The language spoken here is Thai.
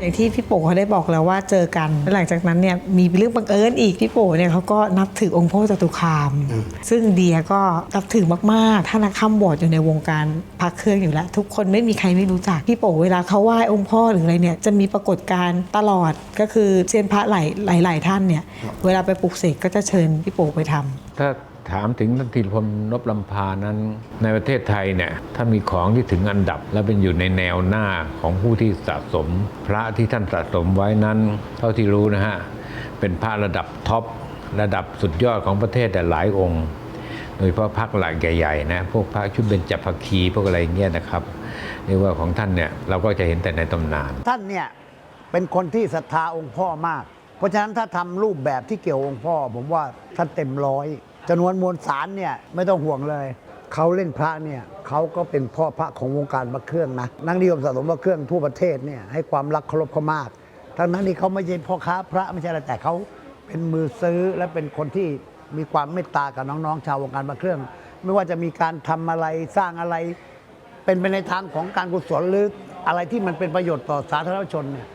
อย่างที่พี่โป๋เขาได้บอกแล้วว่าเจอกันแล้วหลังจากนั้นเนี่ยมีเรื่องบังเอิญอีกพี่โป๋เนี่ยเขาก็นับถือองค์พ่อจตุคาม ซึ่งเดียก็นับถือมากๆท่านักข้ามบอดอยู่ในวงการพักเครื่องอยู่แล้ว ทุกคนไม่มีใครไม่รู้จักพี่โป๋เวลาเขาไหว้องค์พ่อหรืออะไรเนี่ยจะมีปรากฏการณ์ตลอดก็คือเซียนพระหลายหลายหลายท่านเนี่ยเวลาไปปลุกเสกก็จะเชิญพี่โป๋ไปทำถ้า ถามถึงท่านธีรพลนพลำพานั้น ในประเทศไทยเนี่ยถ้ามีของที่ถึงอันดับ และเป็นอยู่ในแนวหน้าของผู้ที่สะสม พระที่ท่านสะสมไว้นั้น เท่าที่รู้นะฮะ เป็นพระระดับท็อประดับสุดยอดของประเทศแต่หลายองค์โดยเฉพาะพระหลักใหญ่ๆนะพวกพระชุดเบญจภคีพวกอะไรเงี้ยนะครับเรียกว่าของท่านเนี่ยเราก็จะเห็นแต่ในตำนาน ท่านเนี่ยเป็นคนที่ศรัทธาองค์พ่อมาก เพราะฉะนั้นถ้าทำรูปแบบที่เกี่ยวองค์พ่อ ผมว่าท่านเต็มร้อย จำนวนมวลสารเนี่ยไม่ต้องห่วงเลยเขาเล่นพระเนี่ยเขาก็เป็นพ่อพระของวงการพระเครื่องนะนักนิยมสะสมพระเครื่องทั่วประเทศเนี่ยให้ความรักเคารพเขามาก ทั้งนั้นที่เขาไม่ใช่พ่อค้าพระไม่ใช่อะไรแต่เขาเป็นมือซื้อและเป็นคนที่มีความเมตตากับน้องๆ ชาววงการพระเครื่อง ไม่ว่าจะมีการทำอะไรสร้างอะไร เป็นไปในทางของการกุศลหรืออะไรที่มันเป็นประโยชน์ต่อสาธารณชนเนี่ย